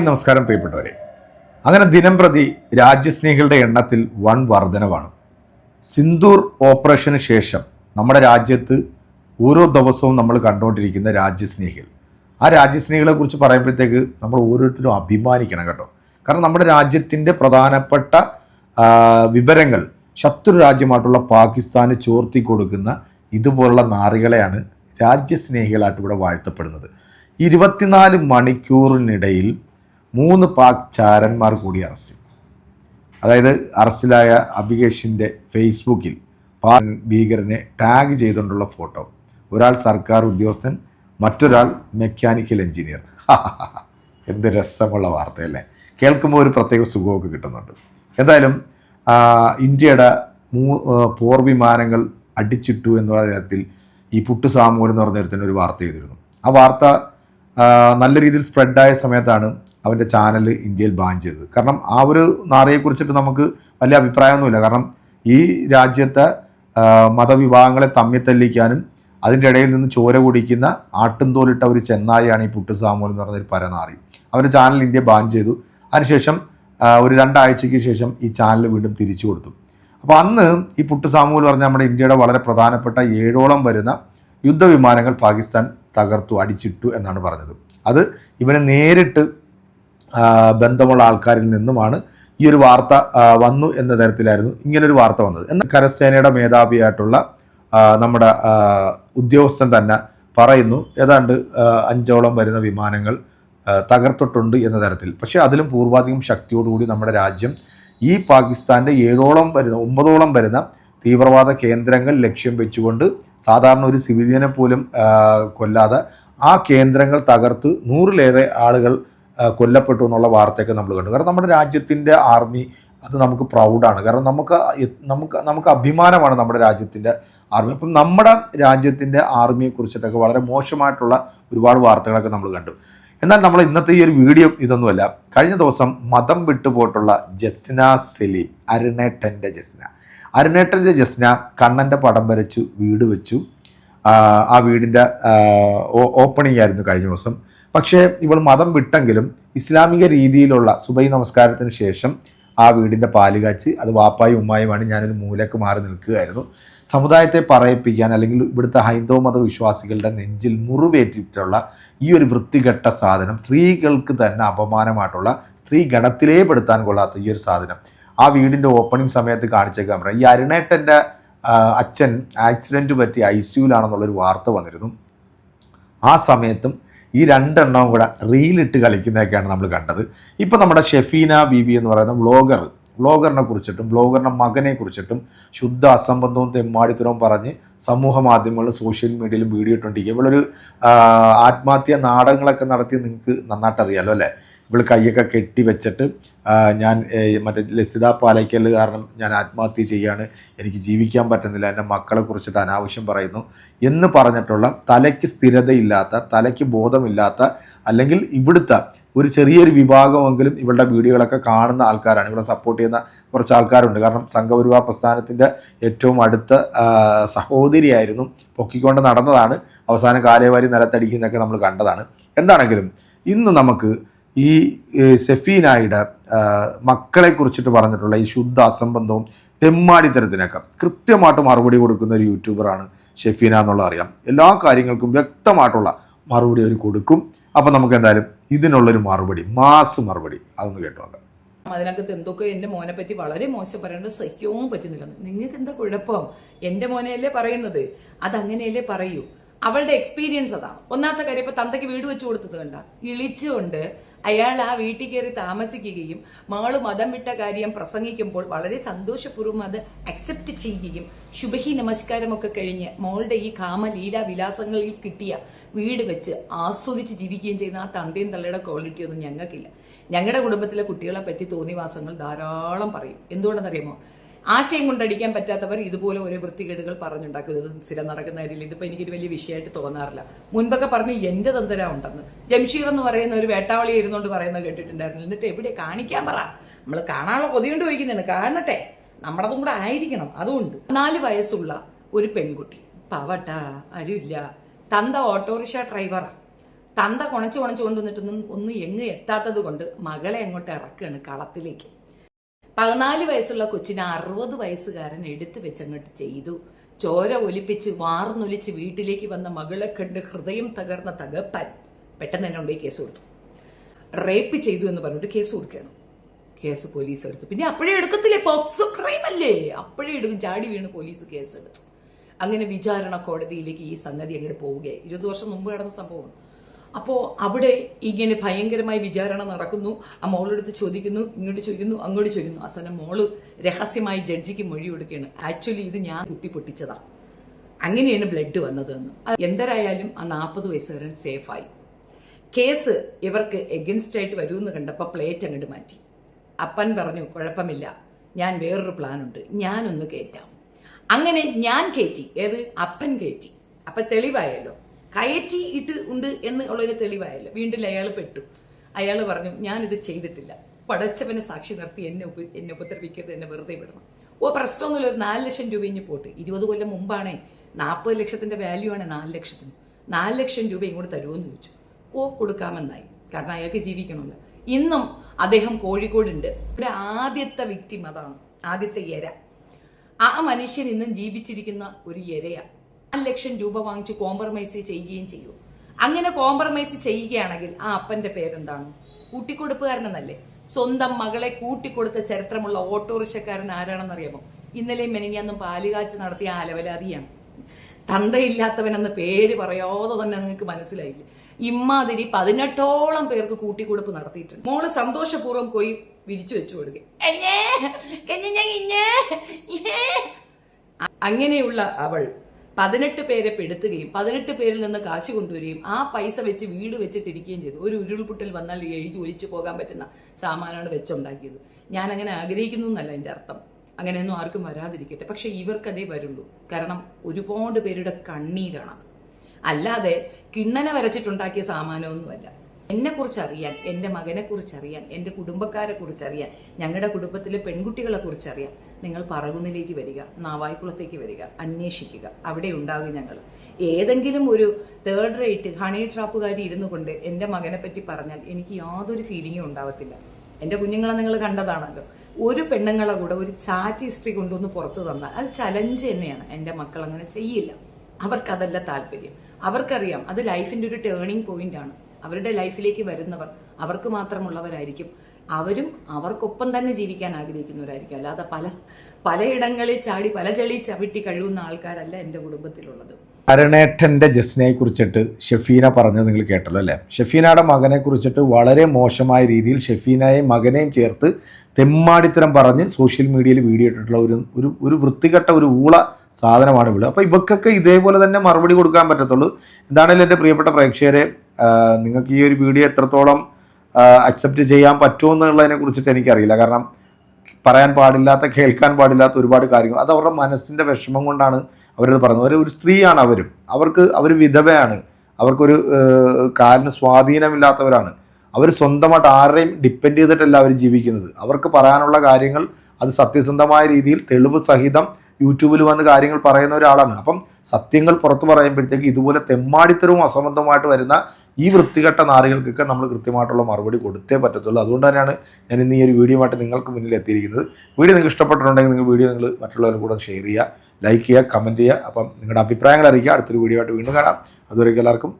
നമസ്കാരം പ്രിയപ്പെട്ടവരെ. അങ്ങനെ ദിനം പ്രതി രാജ്യസ്നേഹികളുടെ എണ്ണത്തിൽ വൺ വർധനവാണ്. സിന്ദൂർ ഓപ്പറേഷന് ശേഷം നമ്മുടെ രാജ്യത്ത് ഓരോ ദിവസവും നമ്മൾ കണ്ടുകൊണ്ടിരിക്കുന്ന രാജ്യസ്നേഹികൾ. ആ രാജ്യസ്നേഹികളെ കുറിച്ച് പറയുമ്പോഴത്തേക്ക് നമ്മൾ ഓരോരുത്തരും അഭിമാനിക്കണം കേട്ടോ. കാരണം നമ്മുടെ രാജ്യത്തിന്റെ പ്രധാനപ്പെട്ട വിവരങ്ങൾ ശത്രു രാജ്യമായിട്ടുള്ള പാകിസ്ഥാന് ചോർത്തി കൊടുക്കുന്ന ഇതുപോലുള്ള നാറികളെയാണ് രാജ്യസ്നേഹികളായിട്ട് ഇവിടെ വാഴ്ത്തപ്പെടുന്നത്. ഇരുപത്തിനാല് മണിക്കൂറിനിടയിൽ മൂന്ന് പാക് ചാരന്മാർ കൂടി അറസ്റ്റ് അതായത് അറസ്റ്റിലായ അഭികേഷിന്റെ ഫേസ്ബുക്കിൽ പാക് ഭീകരനെ ടാഗ് ചെയ്തുകൊണ്ടുള്ള ഫോട്ടോ. ഒരാൾ സർക്കാർ ഉദ്യോഗസ്ഥൻ മറ്റൊരാൾ മെക്കാനിക്കൽ എഞ്ചിനീയർ. എന്ത് രസമുള്ള വാർത്തയല്ലേ? കേൾക്കുമ്പോൾ ഒരു പ്രത്യേക സുഖമൊക്കെ കിട്ടുന്നുണ്ട്. എന്തായാലും ഇന്ത്യയുടെ മൂ പോർ വിമാനങ്ങൾ അടിച്ചിട്ടു എന്ന തരത്തിൽ ഈ പുട്ടു സാമൂൽ എന്ന് പറഞ്ഞ ഒരു വാർത്ത ചെയ്തിരുന്നു. ആ വാർത്ത നല്ല രീതിയിൽ സ്പ്രെഡായ സമയത്താണ് അവന്റെ ചാനൽ ഇന്ത്യയിൽ ബാൻ ചെയ്തത്. കാരണം ആ ഒരു നാറിയെക്കുറിച്ചിട്ട് നമുക്ക് വലിയ അഭിപ്രായമൊന്നുമില്ല. കാരണം ഈ രാജ്യത്തെ മതവിഭാഗങ്ങളെ തമ്മിൽ തല്ലിക്കാനും അതിന്റെ ഇടയിൽ നിന്ന് ചോര കുടിക്കുന്ന ആട്ടുംതോലിട്ട ഒരു ചെന്നായിയാണ് ഈ പുട്ടു സാമൂൽ എന്ന് പറഞ്ഞ ഒരു പരനാറി. അവന്റെ ചാനൽ ഇന്ത്യ ബാൻ ചെയ്തു. അതിനുശേഷം ഒരു രണ്ടാഴ്ചയ്ക്ക് ശേഷം ഈ ചാനൽ വീണ്ടും തിരിച്ചു കൊടുത്തു. അപ്പോൾ അന്ന് ഈ പുട്ടു സാമൂൽ പറഞ്ഞ നമ്മുടെ ഇന്ത്യയുടെ വളരെ പ്രധാനപ്പെട്ട ഏഴോളം വരുന്ന യുദ്ധവിമാനങ്ങൾ പാകിസ്ഥാൻ തകർത്തു അടിച്ചിട്ടു എന്നാണ് പറഞ്ഞത്. അത് ഇവനെ നേരിട്ട് ബന്ധമുള്ള ആൾക്കാരിൽ നിന്നുമാണ് ഈ ഒരു വാർത്ത വന്നു എന്ന തരത്തിലായിരുന്നു ഇങ്ങനൊരു വാർത്ത വന്നത്. എന്നാൽ കരസേനയുടെ മേധാവിയായിട്ടുള്ള നമ്മുടെ ഉദ്യോഗസ്ഥൻ തന്നെ പറയുന്നു ഏതാണ്ട് അഞ്ചോളം വരുന്ന വിമാനങ്ങൾ തകർത്തിട്ടുണ്ട് എന്ന തരത്തിൽ. പക്ഷേ അതിലും പൂർവാധികം ശക്തിയോടുകൂടി നമ്മുടെ രാജ്യം ഈ പാകിസ്ഥാന്റെ ഏഴോളം വരുന്ന ഒമ്പതോളം വരുന്ന തീവ്രവാദ കേന്ദ്രങ്ങൾ ലക്ഷ്യം വെച്ചുകൊണ്ട് സാധാരണ ഒരു സിവിലിയനെ പോലും കൊല്ലാതെ ആ കേന്ദ്രങ്ങൾ തകർത്ത് നൂറിലേറെ ആളുകൾ കൊല്ലപ്പെട്ടു എന്നുള്ള വാർത്തയൊക്കെ നമ്മൾ കണ്ടു. കാരണം നമ്മുടെ രാജ്യത്തിന്റെ ആർമി അത് നമുക്ക് പ്രൗഡാണ്. കാരണം നമുക്ക് നമുക്ക് നമുക്ക് അഭിമാനമാണ് നമ്മുടെ രാജ്യത്തിന്റെ ആർമി. അപ്പം നമ്മുടെ രാജ്യത്തിന്റെ ആർമിയെ കുറിച്ചിട്ടൊക്കെ വളരെ മോശമായിട്ടുള്ള ഒരുപാട് വാർത്തകളൊക്കെ നമ്മൾ കണ്ടു. എന്നാൽ നമ്മൾ ഇന്നത്തെ ഈ ഒരു വീഡിയോ ഇതൊന്നുമല്ല. കഴിഞ്ഞ ദിവസം മതം വിട്ടുപോയിട്ടുള്ള ജസ്ന സലീം അരുണേട്ടന്റെ ജസ്ന. അരുണേട്ടന്റെ ജസ്ന കണ്ണന്റെ പടം വരച്ചു വീട് വെച്ചു. ആ, വീടിന്റെ ഓപ്പണിംഗ് ആയിരുന്നു കഴിഞ്ഞ ദിവസം. പക്ഷേ ഇവൾ മതം വിട്ടെങ്കിലും ഇസ്ലാമിക രീതിയിലുള്ള സുബൈ നമസ്കാരത്തിന് ശേഷം ആ വീടിന്റെ പാൽ കാച്ച് അത് വാപ്പായും ഉമ്മായുമാണ് ഞാനൊരു മൂലക്ക് മാറി നിൽക്കുകയായിരുന്നു. സമുദായത്തെ പറയിപ്പിക്കാൻ അല്ലെങ്കിൽ ഇവിടുത്തെ ഹൈന്ദവ മതവിശ്വാസികളുടെ നെഞ്ചിൽ മുറിവേറ്റിട്ടുള്ള ഈ ഒരു വൃത്തികെട്ട സാധനം സ്ത്രീകൾക്ക് തന്നെ അപമാനമായിട്ടുള്ള സ്ത്രീ ഗണത്തിലേ പെടുത്താൻ കൊള്ളാത്ത ഈ ഒരു സാധനം. ആ വീടിന്റെ ഓപ്പണിംഗ് സമയത്ത് കാണിച്ച ക്യാമറ ഈ അരുണേട്ടന്റെ അച്ഛൻ ആക്സിഡന്റ് പറ്റി ഐ സിയുലാണെന്നുള്ളൊരു വാർത്ത വന്നിരുന്നു. ആ സമയത്തും ഈ രണ്ടെണ്ണവും കൂടെ റീലിട്ട് കളിക്കുന്നതൊക്കെയാണ് നമ്മൾ കണ്ടത്. ഇപ്പം നമ്മുടെ ഷെഫീന ബീബി എന്ന് പറയുന്ന വ്ളോഗർ വ്ളോഗറിനെ കുറിച്ചിട്ടും വ്ളോഗറിന്റെ മകനെ കുറിച്ചിട്ടും ശുദ്ധ അസംബന്ധവും തെമ്മാടിത്തരവും പറഞ്ഞ് സമൂഹ മാധ്യമങ്ങളിലും സോഷ്യൽ മീഡിയയിലും വീഡിയോ ഇട്ടുകൊണ്ടിരിക്കുക. ഇവളൊരു ആത്മഹത്യ നാടകങ്ങളൊക്കെ നടത്തി നിങ്ങൾക്ക് നന്നായിട്ട് അറിയാലോ അല്ലേ? ഇവൾ കൈയൊക്കെ കെട്ടി വെച്ചിട്ട് ഞാൻ മറ്റേ ലസിത പാലയ്ക്കൽ കാരണം ഞാൻ ആത്മഹത്യ ചെയ്യാണ്. എനിക്ക് ജീവിക്കാൻ പറ്റുന്നില്ല. എന്റെ മക്കളെ കുറിച്ചിട്ട് അനാവശ്യം പറയുന്നു. എന്ന് പറഞ്ഞിട്ടുള്ള തലയ്ക്ക് സ്ഥിരതയില്ലാത്ത തലയ്ക്ക് ബോധമില്ലാത്ത അല്ലെങ്കിൽ ഇവിടുത്തെ ഒരു ചെറിയൊരു വിഭാഗമെങ്കിലും ഇവളുടെ വീഡിയോകളൊക്കെ കാണുന്ന ആൾക്കാരാണ്. ഇവിടെ സപ്പോർട്ട് ചെയ്യുന്ന കുറച്ച് ആൾക്കാരുണ്ട്. കാരണം സംഘപരിവാർ പ്രസ്ഥാനത്തിന്റെ ഏറ്റവും അടുത്ത സഹോദരിയായിരുന്നു പൊക്കിക്കൊണ്ട് നടന്നതാണ്. അവസാനം കാലേവാരി നിലത്തടിക്കുന്നതൊക്കെ നമ്മൾ കണ്ടതാണ്. എന്താണെങ്കിലും ഇന്ന് നമുക്ക് ഈ സെഫീനായുടെ മക്കളെ കുറിച്ചിട്ട് പറഞ്ഞിട്ടുള്ള ഈ ശുദ്ധ അസംബന്ധവും തെമ്മാടിത്തരത്തിനൊക്കെ കൃത്യമായിട്ട് മറുപടി കൊടുക്കുന്ന ഒരു യൂട്യൂബറാണ് ഷെഫീന എന്നുള്ള അറിയാം. എല്ലാ കാര്യങ്ങൾക്കും വ്യക്തമായിട്ടുള്ള മറുപടി അവർ കൊടുക്കും. അപ്പം നമുക്ക് എന്തായാലും ഇതിനുള്ളൊരു മറുപടി മാസ് മറുപടി അതൊന്ന് കേട്ടു നോക്കാം. അതിനകത്ത് എന്തൊക്കെ എന്റെ മോനെ പറ്റി വളരെ മോശം പറയേണ്ടത് സഹിക്കവും പറ്റുന്നില്ല. നിങ്ങൾക്ക് എന്താ കുഴപ്പം? എന്റെ മോനെയല്ലേ പറയുന്നത്? അതങ്ങനെയല്ലേ പറയൂ. അവളുടെ എക്സ്പീരിയൻസ് അതാണ് ഒന്നാമത്തെ കാര്യം ഇപ്പൊ തന്തയ്ക്ക് വീട് വെച്ചു കൊടുത്തത് കണ്ട. ഇളിച്ചുകൊണ്ട് അയാൾ ആ വീട്ടിൽ കയറി താമസിക്കുകയും മകൾ മതം വിട്ട കാര്യം പ്രസംഗിക്കുമ്പോൾ വളരെ സന്തോഷപൂർവം അത് അക്സെപ്റ്റ് ചെയ്യുകയും ശുഭഹി നമസ്കാരമൊക്കെ കഴിഞ്ഞ് മോളുടെ ഈ കാമലീല വിലാസങ്ങളിൽ കിട്ടിയ വീട് വെച്ച് ആസ്വദിച്ച് ജീവിക്കുകയും ചെയ്യുന്ന ആ തന്തയും തള്ളയുടെ ക്വാളിറ്റി ഒന്നും ഞങ്ങൾക്കില്ല. ഞങ്ങളുടെ കുടുംബത്തിലെ കുട്ടികളെ പറ്റി തോന്നിവാസങ്ങൾ ധാരാളം പറയും. എന്തുകൊണ്ടെന്നറിയാമോ? ആശയം കൊണ്ടടിക്കാൻ പറ്റാത്തവർ ഇതുപോലെ ഓരോ വൃത്തികേടുകൾ പറഞ്ഞുണ്ടാക്കും. ഇത് സ്ഥിരം നടക്കുന്ന കാര്യമില്ല. ഇതിപ്പോ എനിക്കൊരു വലിയ വിഷയമായിട്ട് തോന്നാറില്ല. മുൻപൊക്കെ പറഞ്ഞു എന്റെ തന്തര ഉണ്ടെന്ന്. ജംഷീർ എന്ന് പറയുന്ന ഒരു വേട്ടാവളി ഇരുന്നോണ്ട് പറയുന്നത് കേട്ടിട്ടുണ്ടായിരുന്നു എന്നിട്ട് എവിടെ കാണിക്കാൻ പറ. നമ്മൾ കാണാനുള്ള കൊതിയുണ്ട് ചോദിക്കുന്നുണ്ട്. കാണട്ടെ. നമ്മളതും കൂടെ ആയിരിക്കണം. അതുകൊണ്ട് നാല് വയസ്സുള്ള ഒരു പെൺകുട്ടി. പാവട്ട ആരുമില്ല. തന്ത ഓട്ടോറിക്ഷ ഡ്രൈവറാ. തന്ത കുണച്ച് കുണച്ച് കൊണ്ടുവന്നിട്ടൊന്നും ഒന്നും എങ്ങ് എത്താത്തത് കൊണ്ട് മകളെ അങ്ങോട്ട് ഇറക്കുകയാണ് കളത്തിലേക്ക്. പതിനാല് വയസ്സുള്ള കൊച്ചിനെ അറുപത് വയസ്സുകാരൻ എടുത്തു വെച്ചങ്ങോട്ട് ചെയ്തു. ചോര ഒലിപ്പിച്ച് വാർന്നൊലിച്ച് വീട്ടിലേക്ക് വന്ന മകളെ കണ്ട് ഹൃദയം തകർന്ന തകപ്പൻ പെട്ടെന്ന് തന്നെ കൊണ്ടുപോയി കേസ് കൊടുത്തു. റേപ്പ് ചെയ്തു എന്ന് പറഞ്ഞിട്ട് കേസ് കൊടുക്കുകയാണ്. കേസ് പോലീസ് എടുത്തു. പിന്നെ അപ്പോഴേ എടുക്കത്തില്ലേ? പോക്സോ ക്രൈം അല്ലേ? അപ്പോഴേ എടുക്കും. ചാടി വീണ് പോലീസ് കേസ് എടുത്തു. അങ്ങനെ വിചാരണ കോടതിയിലേക്ക് ഈ സംഗതി അങ്ങോട്ട് പോവുകയായി ഇരുപത് വർഷം മുമ്പ് നടന്ന സംഭവമാണ്. അപ്പോൾ അവിടെ ഇങ്ങനെ ഭയങ്കരമായി വിചാരണ നടക്കുന്നു. ആ മോളെടുത്ത് ചോദിക്കുന്നു ഇങ്ങോട്ട് ചോദിക്കുന്നു അങ്ങോട്ട് ചോദിക്കുന്നു. അവസാനം മോൾ രഹസ്യമായി ജഡ്ജിക്ക് മൊഴി കൊടുക്കുകയാണ്. ആക്ച്വലി ഇത് ഞാൻ കുത്തി പൊട്ടിച്ചതാ. അങ്ങനെയാണ് ബ്ലഡ് വന്നതെന്ന്. എന്തരായാലും ആ നാൽപ്പത് വയസ്സുകാരൻ സേഫായി. കേസ് ഇവർക്ക് എഗൻസ്റ്റ് ആയിട്ട് വരുമെന്ന് കണ്ടപ്പോൾ പ്ലേറ്റ് അങ്ങോട്ട് മാറ്റി. അപ്പൻ പറഞ്ഞു കുഴപ്പമില്ല. ഞാൻ വേറൊരു പ്ലാൻ ഉണ്ട്. ഞാനൊന്ന് കയറ്റാം അങ്ങനെ ഞാൻ കയറ്റി ഏത്? അപ്പൻ കയറ്റി അപ്പം തെളിവായല്ലോ. കയറ്റി ഇട്ട് ഉണ്ട് എന്ന് ഉള്ളൊരു തെളിവായല്ലോ. വീണ്ടും അയാൾ പെട്ടു. അയാൾ പറഞ്ഞു ഞാനിത് ചെയ്തിട്ടില്ല. പടച്ചവനെ സാക്ഷി നിർത്തി എന്നെ ഉപ എന്നെ ഉപദ്രവിക്കരുത് എന്നെ വെറുതെ വിടണം. ഓ പ്രശ്നമൊന്നുമില്ല. ഒരു നാല് ലക്ഷം രൂപ ഇനി പോട്ട്. ഇരുപത് കൊല്ലം മുമ്പാണേ നാൽപ്പത് ലക്ഷത്തിന്റെ വാല്യൂ ആണ് നാല് ലക്ഷത്തിന്. നാല് ലക്ഷം രൂപ ഇങ്ങോട്ട് തരുമെന്ന് ചോദിച്ചു. ഓ കൊടുക്കാമെന്നായി. കാരണം അയാൾക്ക് ജീവിക്കണമല്ലോ. ഇന്നും അദ്ദേഹം കോഴിക്കോടുണ്ട്. ഇവിടെ ആദ്യത്തെ വിക്ടിം അതാണ്. ആദ്യത്തെ എര. ആ മനുഷ്യൻ ഇന്നും ജീവിച്ചിരിക്കുന്ന ഒരു ഇരയാണ് നാല് ലക്ഷം രൂപ വാങ്ങിച്ച് കോംപ്രമൈസ് ചെയ്യുകയും ചെയ്യൂ. അങ്ങനെ കോംപ്രമൈസ് ചെയ്യുകയാണെങ്കിൽ ആ അപ്പന്റെ പേരെന്താണ്? കൂട്ടിക്കൊടുപ്പുകാരനെന്നല്ലേ? സ്വന്തം മകളെ കൂട്ടിക്കൊടുത്ത ചരിത്രമുള്ള ഓട്ടോറിക്ഷക്കാരൻ ആരാണെന്ന് ആരാണെന്നറിയാമോ ഇന്നലെയും മെനിഞ്ഞന്നും പാലുകാച്ച് നടത്തിയ ആലവലാതിയാണ് തന്തയില്ലാത്തവനെന്ന് പേര് പറയാതെ തന്നെ നിങ്ങൾക്ക് മനസ്സിലായില്ലേ? ഇമ്മാതിരി പതിനെട്ടോളം പേർക്ക് കൂട്ടിക്കൊടുപ്പ് നടത്തിയിട്ടുണ്ട്. മോൾ സന്തോഷപൂർവം പോയി വിരിച്ചു വെച്ചു കൊടുക്കുക അങ്ങനെയുള്ള അവൾ പതിനെട്ട് പേരെ പെടുത്തുകയും പതിനെട്ട് പേരിൽ നിന്ന് കാശ് കൊണ്ടുവരികയും ആ പൈസ വെച്ച് വീട് വെച്ചിട്ടിരിക്കുകയും ചെയ്തു. ഒരു ഉരുൾപൊട്ടൽ വന്നാൽ എഴുതി ഒലിച്ചു പോകാൻ പറ്റുന്ന സാമാനാണ് വെച്ചുണ്ടാക്കിയത്. ഞാൻ അങ്ങനെ ആഗ്രഹിക്കുന്നു എന്നല്ല എന്റെ അർത്ഥം. അങ്ങനെയൊന്നും ആർക്കും വരാതിരിക്കട്ടെ. പക്ഷെ ഇവർക്കതേ വരുള്ളൂ. കാരണം ഒരുപാട് പേരുടെ കണ്ണീരാണ് അല്ലാതെ കിണ്ണനെ വരച്ചിട്ടുണ്ടാക്കിയ സാമാനമൊന്നുമല്ല. എന്നെ കുറിച്ച് അറിയാൻ എന്റെ മകനെ കുറിച്ച് അറിയാൻ എന്റെ കുടുംബക്കാരെ കുറിച്ച് അറിയാൻ ഞങ്ങളുടെ കുടുംബത്തിലെ പെൺകുട്ടികളെ കുറിച്ച് അറിയാൻ നിങ്ങൾ പറകുന്നിലേക്ക് വരിക നാവായിക്കുളത്തേക്ക് വരിക അന്വേഷിക്കുക. അവിടെ ഉണ്ടാകും ഞങ്ങൾ. ഏതെങ്കിലും ഒരു തേർഡ് റേറ്റ് ഹണി ട്രാപ്പുകാരി ഇരുന്നു കൊണ്ട് എന്റെ മകനെ പറ്റി പറഞ്ഞാൽ എനിക്ക് യാതൊരു ഫീലിങ്ങും ഉണ്ടാവത്തില്ല. എന്റെ കുഞ്ഞുങ്ങളെ നിങ്ങൾ കണ്ടതാണല്ലോ. ഒരു പെണ്ണുങ്ങളെ കൂടെ ഒരു ചാറ്റ് ഹിസ്റ്ററി കൊണ്ടുവന്ന് പുറത്തു തന്നാൽ അത് ചലഞ്ച് തന്നെയാണ്. എന്റെ മക്കൾ അങ്ങനെ ചെയ്യില്ല. അവർക്കതല്ല താല്പര്യം. അവർക്കറിയാം അത് ലൈഫിന്റെ ഒരു ടേണിംഗ് പോയിന്റ് ആണ്. അവരുടെ ലൈഫിലേക്ക് വരുന്നവർ അവർക്ക് മാത്രമുള്ളവരായിരിക്കും. അവരും അവർക്കൊപ്പം തന്നെ ജീവിക്കാൻ ആഗ്രഹിക്കുന്നവരായിരിക്കും. അല്ലാതെ പല പലയിടങ്ങളിൽ ചാടി പല ചെളി ചവിട്ടി കഴിയുന്ന ആൾക്കാരല്ല എന്റെ കുടുംബത്തിലുള്ളത്. അരണേട്ടന്റെ ജസ്നയെ കുറിച്ചിട്ട് ഷെഫീന പറഞ്ഞത് നിങ്ങൾ കേട്ടല്ലോ അല്ലേ? ഷെഫീനയുടെ മകനെ കുറിച്ചിട്ട് വളരെ മോശമായ രീതിയിൽ ഷെഫീനയെയും മകനെയും ചേർത്ത് തെമ്മാടിത്തരം പറഞ്ഞ് സോഷ്യൽ മീഡിയയിൽ വീഡിയോ ഇട്ടിട്ടുള്ള ഒരു ഒരു ഒരു വൃത്തികെട്ട ഒരു ഊള സാധനമാണ് ഇവിടെ. അപ്പോൾ ഇവക്കൊക്കെ ഇതേപോലെ തന്നെ മറുപടി കൊടുക്കാൻ പറ്റത്തുള്ളൂ. എന്താണെങ്കിലും എന്റെ പ്രിയപ്പെട്ട പ്രേക്ഷകരെ നിങ്ങൾക്ക് ഈ ഒരു വീഡിയോ എത്രത്തോളം അക്സെപ്റ്റ് ചെയ്യാൻ പറ്റുമോ എന്നുള്ളതിനെ കുറിച്ചിട്ട് എനിക്കറിയില്ല. കാരണം പറയാൻ പാടില്ലാത്ത കേൾക്കാൻ പാടില്ലാത്ത ഒരുപാട് കാര്യങ്ങൾ. അത് അവരുടെ മനസ്സിന്റെ വിഷമം കൊണ്ടാണ് അവരത് പറയുന്നത്. അവർ ഒരു സ്ത്രീയാണ് അവരും. അവർക്ക് അവർ വിധവയാണ്. അവർക്കൊരു കാലിന് സ്വാധീനമില്ലാത്തവരാണ്. അവർ സ്വന്തമായിട്ട് ആരെയും ഡിപ്പെൻഡ് ചെയ്തിട്ടല്ല അവർ ജീവിക്കുന്നത്. അവർക്ക് പറയാനുള്ള കാര്യങ്ങൾ അത് സത്യസന്ധമായ രീതിയിൽ തെളിവ് സഹിതം യൂട്യൂബിൽ വന്ന് കാര്യങ്ങൾ പറയുന്ന ഒരാളാണ്. അപ്പം സത്യങ്ങൾ പുറത്തു പറയുമ്പോഴത്തേക്ക് ഇതുപോലെ തെമ്മാടിത്തരവും അസംബന്ധമായിട്ട് വരുന്ന ഈ വൃത്തികെട്ട നാറികൾക്കൊക്കെ നമ്മൾ കൃത്യമായിട്ടുള്ള മറുപടി കൊടുത്തേ പറ്റത്തുള്ളൂ. അതുകൊണ്ട് തന്നെയാണ് ഞാൻ ഇന്ന് ഈ ഒരു വീഡിയോ ആയിട്ട് നിങ്ങൾക്ക് മുന്നിൽ എത്തിയിരിക്കുന്നത്. വീഡിയോ നിങ്ങൾക്ക് ഇഷ്ടപ്പെട്ടിട്ടുണ്ടെങ്കിൽ നിങ്ങൾ വീഡിയോ നിങ്ങൾ മറ്റുള്ളവരും കൂടെ ഷെയർ ചെയ്യുക ലൈക്ക് ചെയ്യുക കമന്റ് ചെയ്യുക. അപ്പം നിങ്ങളുടെ അഭിപ്രായങ്ങൾ അറിയിക്കുക. അടുത്തൊരു വീഡിയോ ആയിട്ട് വീണ്ടും കാണാം. അതുവരെയ്ക്ക് എല്ലാവർക്കും